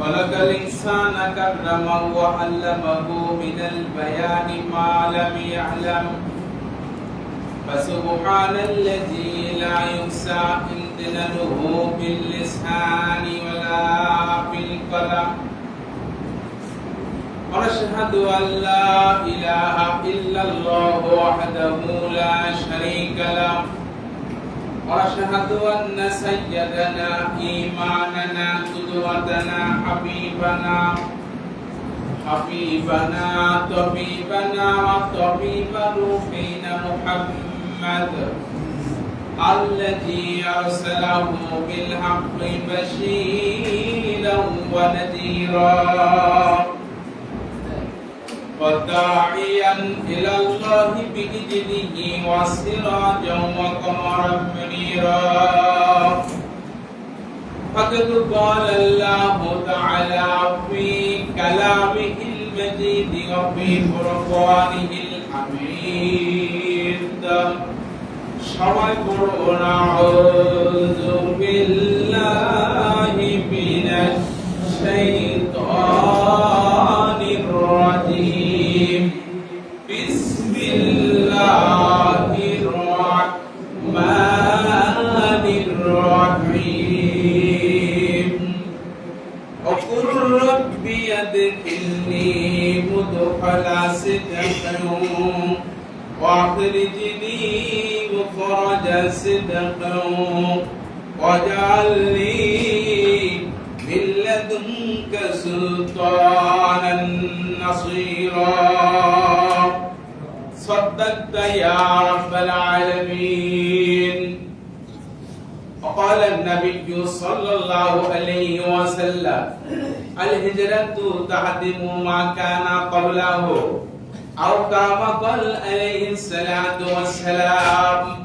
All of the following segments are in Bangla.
خلق الإنسان كرمه وعلمه من البيان ما لم يعلم. فسبحان الذي لا يحصى امتنانه باللسان ولا بالقلم. ونشهد أن لا إله إلا الله وحده لا شريك له. ونشهد أن سيدنا إيماننا قدوتنا حبيبنا حبيبنا طبيبنا وطبيب روحنا محمد الذي أرسله بالحق بشيرا ونذيرا وداعيا إلى الله بإذنه وسراجا وقمرا منيرا. فقد قال الله تعالى في كلامه المجيد وفي فرقانه الحميد সবাই পড়ুন আউযু বিল্লাহি মিনাশ শাইতানির وقال النبي صلى الله عليه وسلم الهجرة تهدم ما كان قبله أو كما قال عليه الصلاة والسلام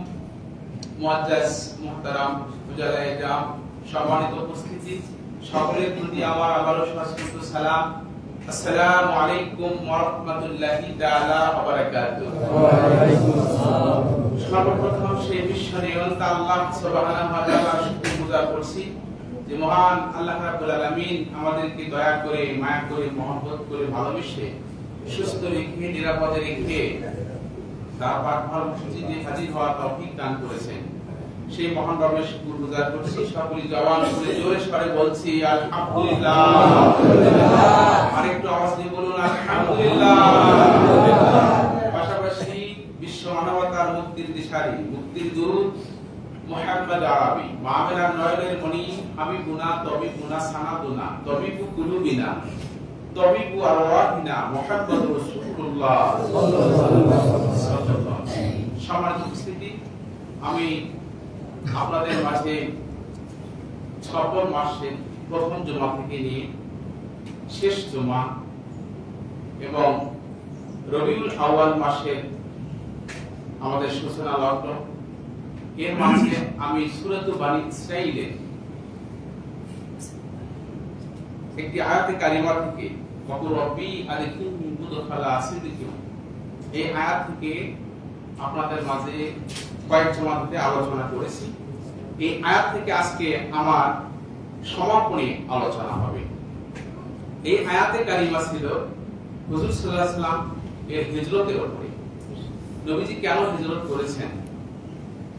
মুআজ্জাজ মুহতারাম উজালা ইজাম সম্মানিত উপস্থিতি সকলের প্রতি আমার আবারও সশ্রদ্ধ সালাম আসসালামু আলাইকুম ওয়া রাহমাতুল্লাহি তাআলা ওয়া বারাকাতুহু। সর্বপ্রথম সেই বিশ্ব নিয়ন্তা আল্লাহ সুবহানাহু ওয়া গুজার করছি যে মহান আল্লাহ রাব্বুল আলামিন আমাদেরকে দয়া করে, মায়া করে, মহব্বত করে ভালোবেসে সুস্থ রেখে, নিরাপদে রেখে তার পাক ভালোবাসিতে হাজির হওয়ার তৌফিক দান করেছেন। সেই মহান রবের শুকর গুজার করছি সকলে জওয়ান করে জোরে সরে বলছি, আলহামদুলিল্লাহ। আরেকটু আওয়াজ দিয়ে বলুন, আলহামদুলিল্লাহ। পাশাপাশি বিশ্ব মানবতার মুক্তির দিশারি, মুক্তির দূত মোহাম্মদ আরবি। মামেনার নয়নের মণি, আমি গুনা তবি গুনা সানা দুনা তবি কুলুবিনা তবি কু আরওয়াহিনা, মোহাম্মদ রাসূলুল্লাহ সম্মানিত উপস্থিতি, আমি আপনাদের মাঝে ছপন মাসের প্রথম জমা থেকে নিয়ে শেষ জমা এবং রবিউল আউয়াল মাসের আমাদের সূচনা লগ্ন। এর মাঝে আমি সুরত বাণী ইসরাইলের একটি আয়াতে কারিমা থেকে কত রব্বি আলিকুম মুদখালা আসিদিকুম এই আয়াত থেকে আপনাদের মাঝে কয়েক জমাতে আলোচনা করেছি। এই আয়াত থেকে আজকে আমার সমাপনী আলোচনা হবে। এই আয়াতে কারিমা ছিল হুজুর সাল্লাল্লাহু সাল্লাম এর হিজরতের উপরে। নবীজি কেন হিজরত করেছেন?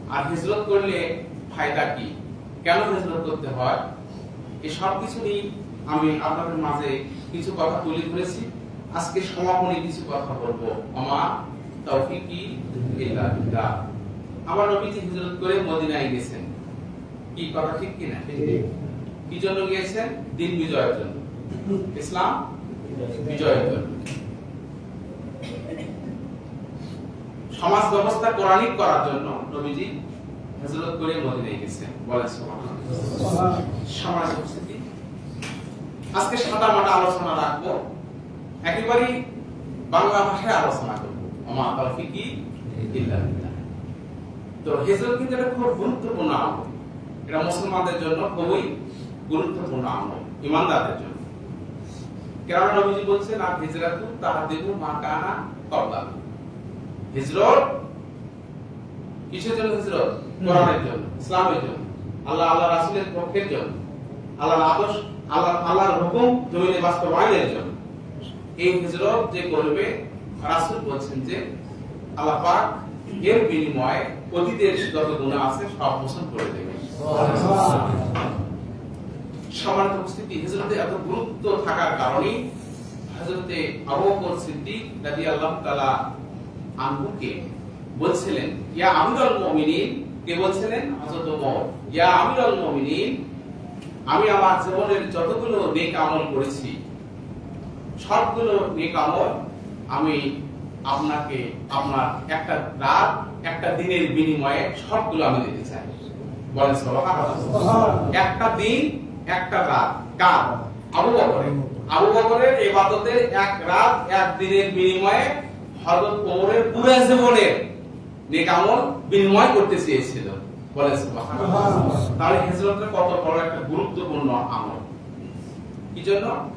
আর হিজরত করলে ফায়দা কি? কেন হিজরত করতে হয়? এই সব কিছু নিয়ে আমি আপনাদের মাঝে কিছু কথা তুলে ধরেছি। আজকে সমাপনী কিছু কথা বলব। আমার তৌফিকি ইল্লা বিল্লাহ আমার নবীজি হিজরত করে মদিনায় গেছেন। কি কথা ঠিক কি না কি জন্য গিয়েছেন? দিন বিজয়ের জন্য। ইসলাম বিজয়ের জন্য। সমাজ ব্যবস্থা কোরআনিক করার জন্য নবীজি হিজরত করে মদিনায় গেছেন। বলেন সমাজ উপস্থিতি আজকে সাদা মাটা আলোচনা রাখব। একেবারেই বাংলা ভাষায় আলোচনা করব। আমার তৌফিকি ইল্লা তো হিজরত কিন্তু একটা খুব গুরুত্বপূর্ণ আমল। এটা মুসলমানদের জন্য খুবই গুরুত্বপূর্ণ আমল, ইমানদারদের জন্য। কেননা নবীজি বলছেন, আর হিজরাতু তাহাদিবু মা কানা কবলা। হিজরত কিসের জন্য হিজরত? কোরআনের জন্য, ইসলামের জন্য, আল্লাহ আল্লাহ রাসূলের পক্ষের জন্য, আল্লাহর আদর্শ, আল্লাহ আল্লাহর হুকুম জমিনে বাস্তবায়নের জন্য। এই হিজরত যে করবে রাসূল বলছেন যে, আল্লাহ পাক এর বিনিময়ে অতীতের যত গুনাহ আছে সব মোচন করে দেবে উপস্থিতি এত গুরুত্ব থাকার কারণে বলছিলেন, ইয়া আমিরুল কে বলছিলেন? ওমর। ইয়া আমিরুল আমি আমার জীবনের যতগুলো নেক আমল করেছি, সবগুলো নেক আমল আমি আপনাকে আপনার একটা রাত একটা দিনের বিনিময়ে সবগুলো আমি দিতে চাই। বলেন একটা দিন একটা রাত। কার? আবু বকরের। আবু বকরের ইবাদতের এক রাত এক দিনের বিনিময়ে হযরত ওমরের পুরো জীবনের নেক আমল বিনিময় করতে চেয়েছিল। বলেন তাহলে হিজরতের কত বড় একটা গুরুত্বপূর্ণ আমল। কি জন্য?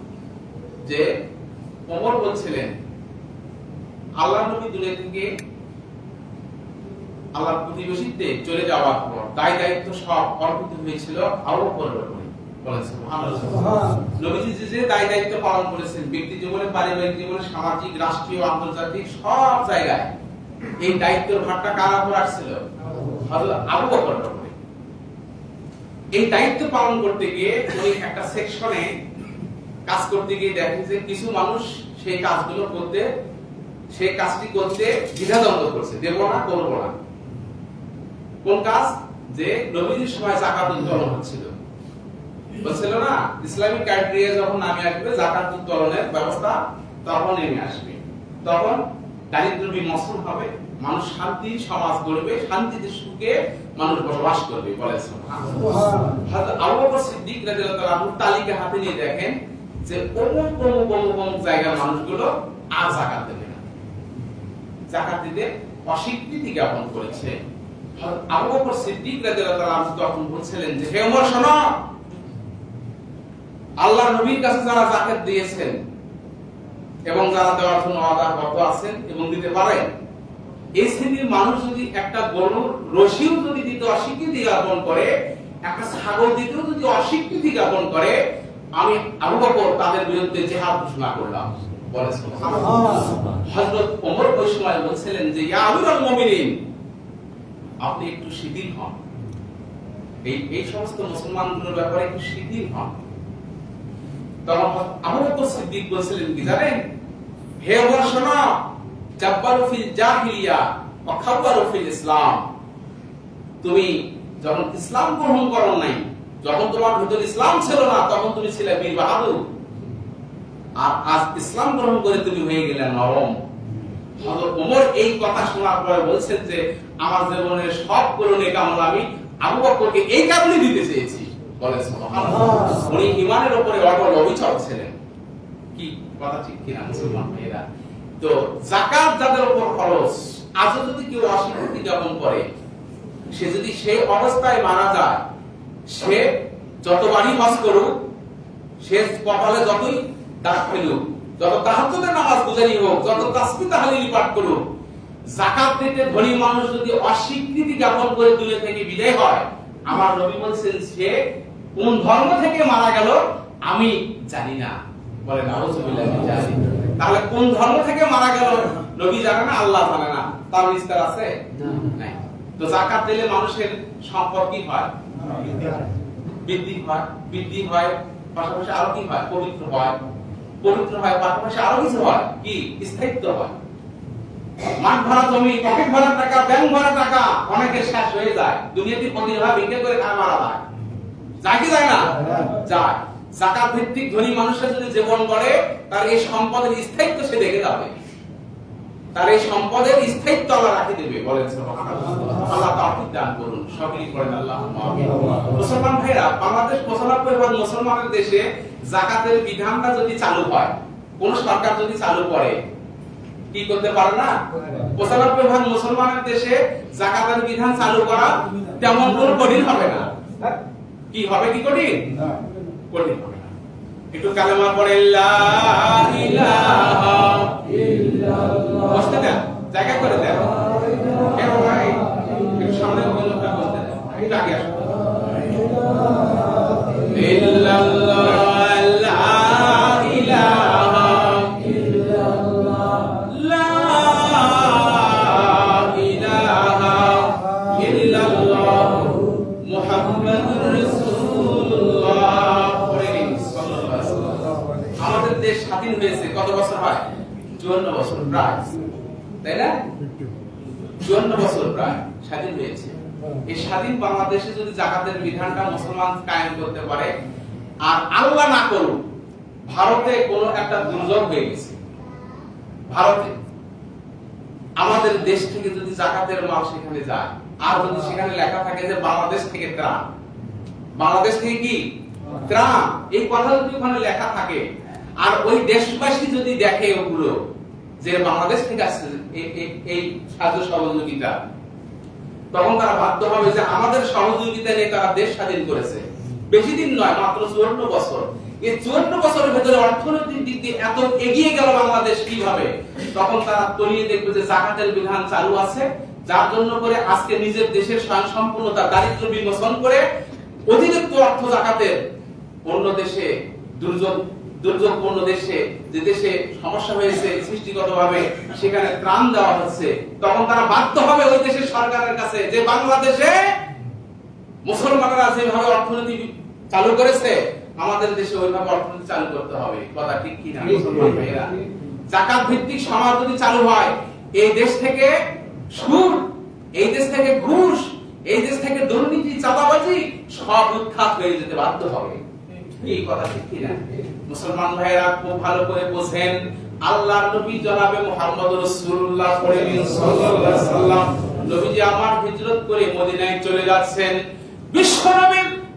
যে ওমর বলছিলেন আল্লাহ নবী দুনিয়া থেকে আল্লাহর প্রতিবেশীতে চলে যাওয়ার পর দায় দায়িত্ব সব অর্পিত হয়েছিল আবু বকরের উপরে। বলেন সুবহানাল্লাহ। নবীজি যে যে দায় দায়িত্ব পালন করেছেন ব্যক্তি জীবনে পারিবারিক জীবনে সামাজিক রাষ্ট্রীয় আন্তর্জাতিক সব জায়গায় এই দায়িত্বের ভারটা কার উপর আসছিল? আবু এই দায়িত্ব পালন করতে গিয়ে উনি একটা সেকশনে কাজ করতে গিয়ে দেখেন যে কিছু মানুষ সেই কাজগুলো করতে সেই কাজটি করতে দ্বিধাদ্বন্দ্ব করছে। দেব না করব না। কোন কাজ? যে নবীজির সময় জাকাত উত্তোলন হচ্ছিল। বলছিল না ইসলামিক ক্রাইটেরিয়া যখন নামে আসবে জাকাত উত্তোলনের ব্যবস্থা তখন নেমে আসবে। তখন দারিদ্র বিমোচন হবে মানুষ শান্তি সমাজ গড়বে শান্তিতে সুখে মানুষ বসবাস করবে বলে আবু বকর সিদ্দিক রাদিয়াল্লাহু আনহু তালিকা হাতে নিয়ে দেখেন যে অমুক অমুক অমুক অমুক জায়গার মানুষগুলো আর জাকাত দেবে জাকাত দিতে অস্বীকৃতি জ্ঞাপন করেছে। আবু বকর সিদ্দিক রাদিয়াল্লাহু আনহু তখন বলছিলেন যে, হে ওমর শোনো। আল্লাহ নবীর কাছে যারা জাকাত দিয়েছেন এবং যারা দেওয়ার জন্য আছেন এবং দিতে পারেন, এই শ্রেণির মানুষ যদি একটা গরুর রশিও যদি দিতে অস্বীকৃতি জ্ঞাপন করে, একটা ছাগল দিতেও যদি অস্বীকৃতি জ্ঞাপন করে, আমি আবু বকর তাদের বিরুদ্ধে জেহাদ ঘোষণা করলাম। হযরত ওমর ওই সময় বলছিলেন যে ইয়া আমিরুল মুমিনিন আপনি একটু শিথিল হন। এই এই সমস্ত মুসলমানগুলোর ব্যাপারে একটু শিথিল হন। তখন আবু বকর সিদ্দিক বলছিলেন কি জানেন? হে ওমর শোনো। জাব্বারু ফিল জাহিলিয়া ওয়া খাব্বারু ফিল ইসলাম। তুমি যখন ইসলাম গ্রহণ করো নাই যখন তোমার ভিতর ইসলাম ছিল না তখন তুমি ছিলে বীর বাহাদুর। আর আজ ইসলাম গ্রহণ করে তুমি হয়ে গেলে নরম। ওমর এই কথা শোনার পরে বলছেন যে আমার জীবনের সবগুলো নেক আমল আমি আবু বকরকে এই কারণে দিতে চেয়েছি। বলে উনি ইমানের উপরে অটল অবিচল ছিলেন। কি কথা ঠিক কিনা মুসলমান ভাইয়েরা? তো জাকাত যাদের উপর খরচ আজও যদি কেউ অস্বীকৃতি জ্ঞাপন করে সে যদি সেই অবস্থায় মারা যায় সে যতবারই হজ করুক সে কপালে যতই দাগ যত তাহাজ্জুদের নামাজ গুজারি হোক যত তাসবিহ তাহলিল পাঠ করুক যাকাত দিতে ধনী মানুষ যদি অস্বীকৃতি জ্ঞাপন করে দুনিয়া থেকে বিদায় হয় আমার নবী বলছেন সে কোন ধর্ম থেকে মারা গেল আমি জানি না। বলে তাহলে কোন ধর্ম থেকে মারা গেল নবী জানে না আল্লাহ জানে না। তার বিস্তার আছে? নাই। তো যাকাত দিলে মানুষের সম্পদ কি হয়। বৃদ্ধি হয় বৃদ্ধি হয় পাশাপাশি আরও কি হয়? পবিত্র হয়। পবিত্র হয় পাশাপাশি আরও কিছু হয়, কি? স্থায়িত্ব হয়। মাঠ ভরা জমি পকেট ভরা টাকা ব্যাংক ভরা টাকা, অনেকের শেষ হয়ে যায়। দুনিয়াতে হয় বিক্রি করে খায়, মারা যায়। যায় কি যায় না? যায়। জাকাত ভিত্তিক ধনী মানুষের যদি জীবন গড়ে, তার এই সম্পদের স্থায়িত্ব সে দেখে যাবে। তার এই সম্পদের স্থায়িত্ব আল্লাহ রাখে দেবে, বলেন আল্লাহ তাওফিক দান করুন। সকলেই করেন আল্লাহ মুসলমান ভাইরা বাংলাদেশ পঁচানব্বই ভাগ মুসলমানের দেশে জাকাতের বিধানটা যদি চালু হয় কোন সরকার যদি চালু করে কি করতে পারে না? পঁচানব্বই ভাগ মুসলমানের দেশে জাকাতের বিধান চালু করা তেমন কোন কঠিন হবে না। কি হবে কি কঠিন? কঠিন হবে না। একটু কালেমা পড়ে বসতে দেন জায়গা করে দেন। কেন ভাই? একটু সামনে বলতে দেন। আগে আসুন। তাই না? চুয়ান্ন বছর প্রায় স্বাধীন হয়েছে। এই স্বাধীন বাংলাদেশে যদি জাকাতের বিধানটা মুসলমান কায়েম করতে পারে, আর আল্লাহ না করুক, ভারতে একটা দুর্যোগ হয়ে গেছে। ভারতে। আমাদের দেশ থেকে যদি জাকাতের মাল সেখানে যায়, আর যদি সেখানে লেখা থাকে যে বাংলাদেশ থেকে ত্রাণ। বাংলাদেশ থেকে কি? ত্রাণ। এই কথা যদি ওখানে লেখা থাকে, আর ওই দেশবাসী যদি দেখে ওগুলো, যে বাংলাদেশ থেকে আসছে এই- সাহায্য সহযোগিতা। তখন তারা বাধ্য হবে যে আমাদের সহযোগিতা নিয়ে তারা দেশ স্বাধীন করেছে। বেশি দিন নয়, মাত্র চুয়ান্ন বছর। এই চুয়ান্ন বছরের ভেতরে অর্থনৈতিক দিক দিয়ে এত এগিয়ে গেল বাংলাদেশ কীভাবে? তখন তারা তলিয়ে দেখবে যে জাকাতের বিধান চালু আছে, যার জন্য করে আজকে নিজের দেশের স্বয়ং দারিদ্র বিমোচন করে অতিরিক্ত অর্থ জাকাতের অন্য দেশে দুর্যোগ দুর্যোগপূর্ণ দেশে যে দেশে সমস্যা হয়েছে সৃষ্টিগতভাবে সেখানে ত্রাণ দেওয়া হচ্ছে তখন তারা বাধ্য হবে ওই দেশের সরকারের কাছে যে বাংলাদেশে মুসলমানরা যেভাবে অর্থনীতি চালু করেছে আমাদের দেশে ওইভাবে অর্থনীতি চালু করতে হবে। কথা ঠিক কিনা মুসলমান ভাইয়েরা? জাকাত ভিত্তিক সমাজ যদি চালু হয় এই দেশ থেকে সুদ এই দেশ থেকে ঘুষ এই দেশ থেকে দুর্নীতি চাঁদাবাজি সব উৎখাত হয়ে যেতে বাধ্য হবে। এই কথা ঠিক কিনা মুসলমান ভাইয়েরা খুব ভালো করে বোঝেন, আল্লাহর নবী জনাবে মুহাম্মদ সাল্লাল্লাহু সাল্লাম নবীজি আমার হিজরত করে মদিনায় চলে যাচ্ছেন।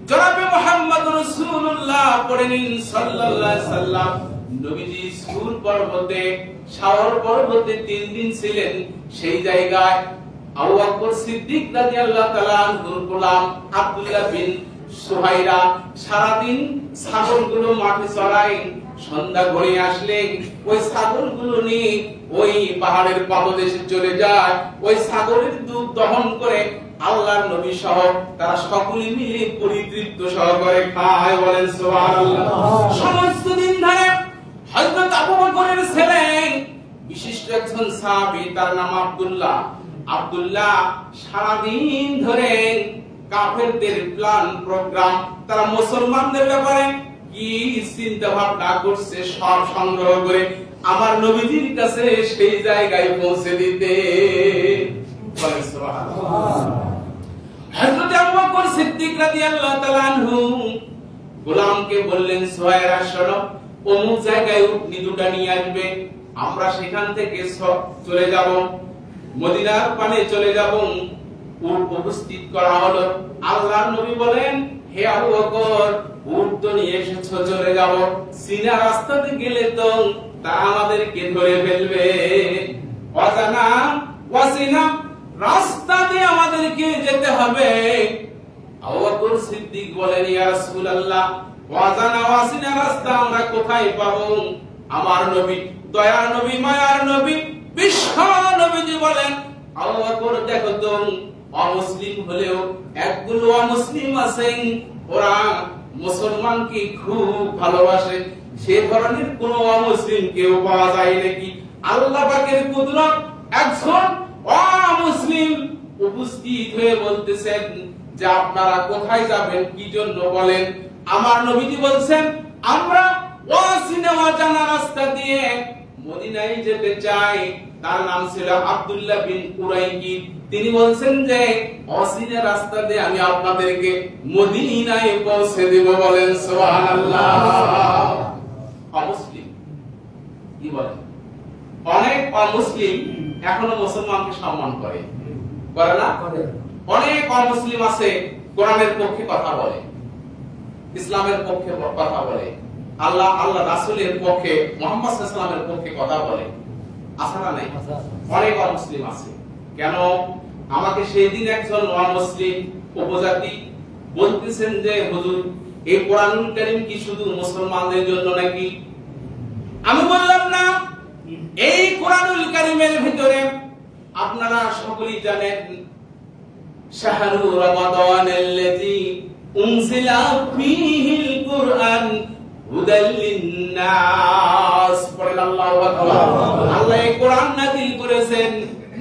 জনাবে মুহাম্মদ সাল্লাল্লাহু সাল্লাম নবীজি সুর পর্বতে পর্বতে তিন দিন ছিলেন। সেই জায়গায় আবু সিদ্দিক রাদিয়াল্লাহু গোলাম আব্দুল্লাহ বিন সুহাইরা সারাদিন ছাগলগুলো মাঠে চড়াই সন্ধ্যা ঘড়ি আসলে ওই ছাগলগুলো নিয়ে ওই পাহাড়ের পাদদেশে চলে যায়। ওই ছাগলের দুধ দহন করে আল্লাহর নবী সহ তারা সকলে মিলে পরিতৃপ্ত সহকারে খায় বলেন সুবহানাল্লাহ। সমস্ত দিন ধরে হযরত আবু বকরের ছেলে বিশিষ্ট একজন সাহাবী তার নাম আব্দুল্লাহ। আব্দুল্লাহ সারাদিন ধরে কাফেরদের প্ল্যান, প্রোগ্রাম, তারা মুসলমানদের ব্যাপারে কি চিন্তা ভাবনা করছে সব সংগ্রহ করে আমার নবীজির কাছে সেই জায়গায় পৌঁছে দিতে। হযরত আবু বকর সিদ্দিক রাদিয়াল্লাহু তাআলা আনহু গোলামকে বললেন, সোহায়রা, শোনো, অমুক জায়গায় উটনি নিয়ে আসবে। আমরা সেখান থেকে চলে যাব, মদিনার পানে চলে যাব উপস্থিত করা হলো। আল্লাহর নবী বলেন, হে আবু বকর উট তো নিয়ে চলে যাব সিনা রাস্তাতে গেলে তো তা আমাদেরকে ধরে ফেলবে। অজানা ওয়াসিনা রাস্তা দিয়ে আমাদেরকে যেতে হবে। সিদ্দিক বলেন, ইয়া ওয়াসিনা রাস্তা আমরা কোথায় পাবো? আমার নবী, দয়ার নবী, মায়ার নবী বিশ্ব নবীজি বলেন আবু তো অমুসলিম হলেও একগুলো অমুসলিম আছেন, ওরা মুসলমানকে খুব ভালোবাসে। সে ধরনের কোন অমুসলিম কেউ পাওয়া যায় নাকি? আল্লাহ পাকের কুদরত একজন অমুসলিম উপস্থিত হয়ে বলতেছেন যে আপনারা কোথায় যাবেন, কি জন্য বলেন? আমার নবীজি বলছেন, আমরা ওয়াসিনা জানা রাস্তা দিয়ে মদিনায় যেতে চাই। তার নাম ছিল আব্দুল্লাহ বিন কুরাইকি তিনি বলছেন যে অসিনা রাস্তা দিয়ে আমি আপনাদেরকে মদিনায় পৌঁছে দেব বলেন সুবহানাল্লাহ। অমুসলিম। কি বলেন অনেক অমুসলিম এখনও মুসলমানকে সম্মান করে। করে না? অনেক অমুসলিম আছে কোরআনের পক্ষে কথা বলে ইসলামের পক্ষে কথা বলে আল্লাহ আল্লাহ রাসূলের পক্ষে মোহাম্মদ ইসলামের পক্ষে কথা বলে। আছে না নাই? অনেক অমুসলিম আছে। কেন আমাকে সেই দিন একজন অমুসলিম উপজাতি বলতেছেন যে হুজুর এই কোরআনুল কারীম কি শুধু মুসলমানদের জন্য নাকি? আমি বললাম না এই কোরআনুল কারীমের ভিতরে আপনারা সকলেই জানেন শাহরু রমাদান আল্লাযী উনজিলা ফীহিল কুরআন হুদাল লিন্নাস। পড়েন আল্লাহু আকবার। আল্লাহ এই কোরআন নাযিল করেছেন।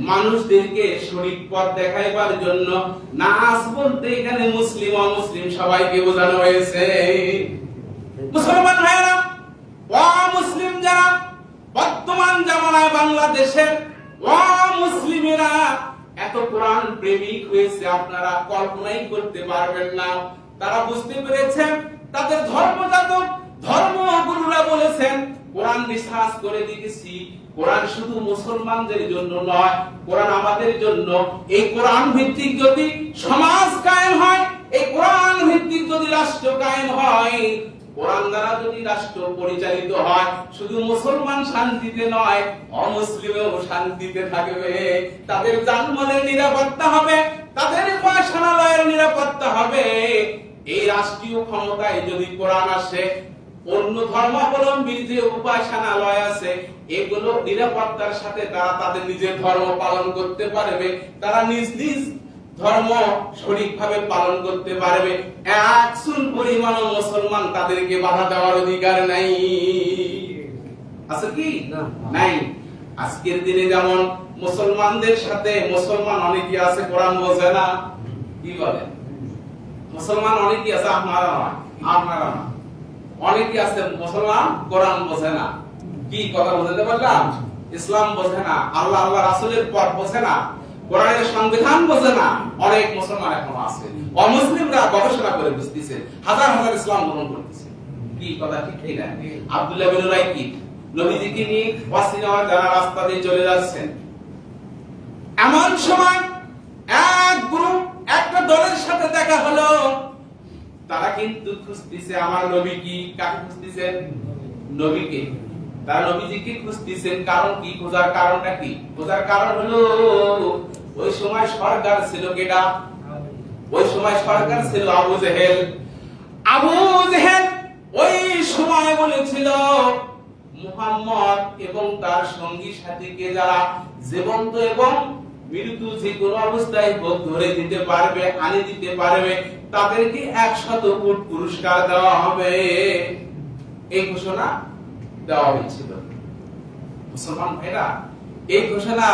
মানুষদেরকে সঠিক পথ দেখাইবার জন্য নাস বলতে এখানে মুসলিম অমুসলিম সবাইকে বোঝানো হয়েছে। মুসলমান ভাইরা অমুসলিম যারা, বর্তমান জামানায় বাংলাদেশের মুসলিমেরা এত কোরআন প্রেমিক হয়েছে, আপনারা কল্পনাই করতে পারবেন না। তারা বুঝতে পেরেছেন, তাদের ধর্মযাজক ধর্মগুরুরা বলেছেন কোরআন রিসার্চ করে দিতেছি। কোরআন শুধু মুসলমানদের জন্য নয়, কোরআন আমাদের জন্য। এই কোরআন ভিত্তিক যদি সমাজ কায়েম হয়, এই কোরআন ভিত্তিক যদি রাষ্ট্র কায়েম হয়, কোরআন দ্বারা যদি রাষ্ট্র পরিচালিত হয়, শুধু মুসলমান শান্তিতে নয়, অমুসলিমও শান্তিতে থাকবে। তাদের জানমালের নিরাপত্তা হবে, তাদের উপাসনালয়ের নিরাপত্তা হবে। এই রাষ্ট্রীয় ক্ষমতায় যদি কোরআন আসে অন্য ধর্মাবলম্বীর উপাসনালয় আছে এগুলো নিরাপত্তার সাথে তারা তাদের নিজের ধর্ম পালন করতে পারবে তারা নিজ নিজ ধর্ম সঠিকভাবে পালন করতে পারবে। একচুল পরিমাণ মুসলমান তাদেরকে বাধা দেওয়ার অধিকার নাই। আছে কি? নাই। আজকের দিনে যেমন মুসলমানদের সাথে মুসলমান অনেকে আছে কোরআন বোঝে না। কি বলে? মুসলমান অনেকে আছে আপনারা আপনারা না অনেকে আছে মুসলমান? কোরআন বোঝে না। কি কথা বুঝতে পারলাম? ইসলাম বোঝে না, আল্লাহ আল্লাহ রাসূলের পথ বোঝে না, কোরআনের সংবিধান বোঝে না। অনেক মুসলমান এখনও আছে। অমুসলিমরা গবেষণা করে বুঝতেছে, হাজার হাজার ইসলাম গ্রহণ করতেছে। কি কথা ঠিক কি না? আব্দুল্লাহ বিন রাইকি নবীজিকে নিয়ে ওয়াসিনাওয়ার যারা রাস্তা দিয়ে চলে যাচ্ছেন, এমন সময় এক গ্রুপ, একটা দলের সাথে দেখা হলো। তারা কিন্তু খুঁজতেছে আমার নবী কি? কাকে খুঁজতেছেন? নবীকে। তারা নবীজিকে খুঁজতেছেন কারণ কি? খোঁজার কারণটা কি? খোঁজার কারণ হলো, ওই সময় সরকার ছিল কেডা? ওই সময় সরকার ছিল আবু জেহেল। আবু জেহেল ওই সময় বলেছিল, মুহাম্মদ এবং তার সঙ্গী সাথীকে যারা জীবন্ত এবং মৃত্যু যে কোনো অবস্থায় হোক ধরে দিতে পারবে, আনি দিতে পারবে, তাদেরকে একশত কোট পুরস্কার দেওয়া হবে। এই ঘোষণা দেওয়া হয়েছিল। মুসলমান ভাইরা, এই ঘোষণা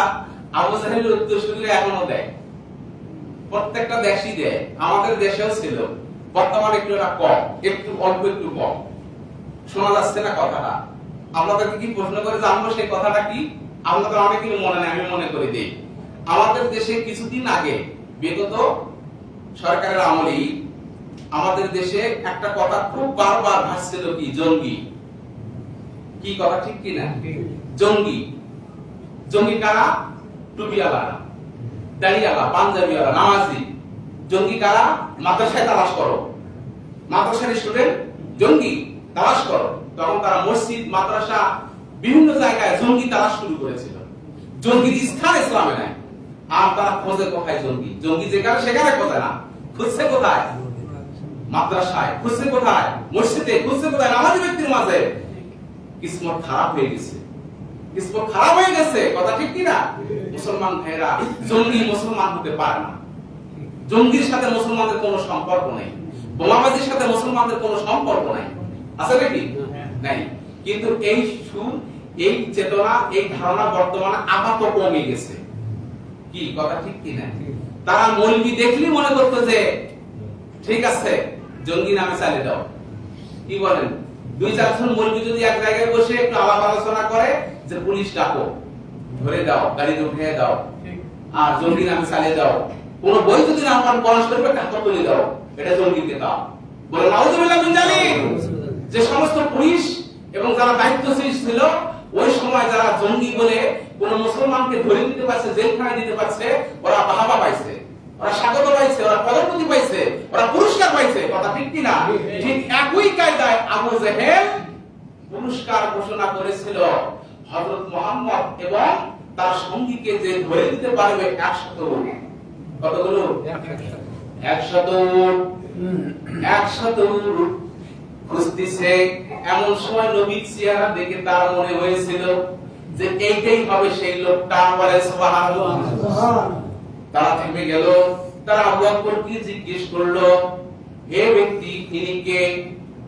আবু জাহেলের উত্তরসূরিরা এখনও দেয়। প্রত্যেকটা দেশই দেয়। আমাদের দেশেও ছিল। বর্তমানে একটু না কম, একটু অল্প, একটু কম। শোনা যাচ্ছে না কথাটা। আপনাদেরকে কি প্রশ্ন করে জানব সেই কথাটা কি? আপনাদের অনেকেরই মনে নেই, আমি মনে করে দিই। আমাদের দেশে কিছুদিন আগে বিগত সরকারের আমলেই আমাদের দেশে একটা কথা খুব বারবার ভাসছিল কি? জঙ্গি। কি কথা ঠিক কি না? জঙ্গি। জঙ্গি কারা? টুপিওয়ালারা দাড়িওয়ালা পাঞ্জাবিওয়ালা নামাজি। জঙ্গি কারা? মাদ্রাসায় তালাশ করো। মাদ্রাসার স্টুডেন্ট জঙ্গি তালাশ করো। তখন তারা মসজিদ মাদ্রাসা বিভিন্ন জায়গায় জঙ্গি তালাশ শুরু করেছিল। জঙ্গির স্থান ইসলামে নাই। আর তারা খোঁজে কোথায় জঙ্গি। জঙ্গি যেখানে সেখানে খোঁজে না? খুঁজছে কোথায়? মাদ্রাসায়। খুঁজছে কোথায়? মসজিদে। খুঁজছে কোথায়? নামাজি ব্যক্তির মাঝে। কিসমত খারাপ হয়ে গেছে। কিসমত খারাপ হয়ে গেছে। কথা ঠিক কি না? মুসলমান ভাইরা জঙ্গি মুসলমান হতে পারে না। জঙ্গির সাথে মুসলমানদের কোনো সম্পর্ক নেই। বোমাবাজির সাথে মুসলমানদের কোনো সম্পর্ক নাই। আছে নাকি? নাই। কিন্তু এই সুর, এই চেতনা, এই ধারণা বর্তমানে আপাতত কমে গেছে কি? কথা ঠিক কি না? তারা মৌলবি দেখলেই মনে করতো যে ঠিক আছে জঙ্গি নামে চালিয়ে দাও। কি বলেন? দুই চারজন মৌলবি যদি এক জায়গায় বসে একটু আলাপ আলোচনা করে যে পুলিশ ডাকো ধরে দাও গাড়িতে উঠে দাও আর জঙ্গি নামে চালিয়ে দাও। কোন বই যদি না পান পড়াশ করবে টাকা তুলে দাও। এটা জঙ্গিকে দাও। বলে নাউজুবিল্লাহ মিন জালিক! যে সমস্ত পুলিশ এবং যারা দায়িত্বশীল ছিল ওই সময় যারা জঙ্গি বলে কোন মুসলমানকে ধরে দিতে পারছে জেলখানায় দিতে পারছে ওরা বাহাবা পাইছে। ওরা স্বাগত পাইছে ওরা পাইছে ওরা পুরস্কার পাইছে কথা ঠিক ঠিক একই কায়দায় আবু জেহেল পুরস্কার ঘোষণা করেছিল হযরত মুহাম্মদ এবং তার সঙ্গীকে যে ধরে দিতে পারবে একশত কতগুলো? একশত। একশত। খুঁজতেছে এমন সময় নবীর চেহারা দেখে তার মনে হয়েছিল যে এইটাই হবে সেই লোকটা বলে তারা থেমে গেল। তারা আবু জিজ্ঞেস করল? হে ব্যক্তি ইনি কে?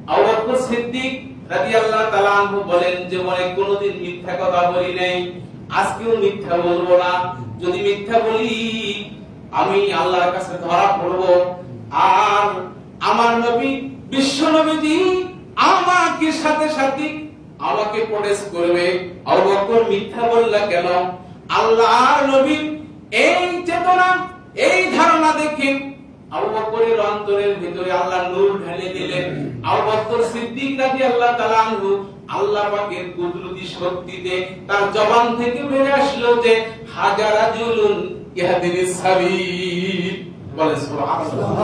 আবু সিদ্দিক রাদিয়াল্লাহু তাআলা আনহু বলেন যে, মনে কোনোদিন মিথ্যা কথা বলি নাই। আজকেও মিথ্যা বলব না। যদি মিথ্যা বলি, আমি আল্লাহর কাছে ধরা পড়ব। আর আমার নবী বিশ্ব নবীজি আমাকে সাথে সাথে আমাকে প্রোটেস্ট করবে। আবু বকর মিথ্যা বললা, কেন? আল্লাহর নবী এই চেতনা, এই ধারণা দেখে আবু অন্তরের ভিতরে আল্লাহ নূর ঢেলে দিলেন। আবু সিদ্দিক রাদিয়াল্লাহু তাআলা আনহু আল্লাহ পাকের কুদরতি শক্তিতে তার জবান থেকে বেরিয়ে আসলো যে, হাজারা জুলুন ইহাদিনিস সাবিল। বলে, সুবহানাল্লাহ।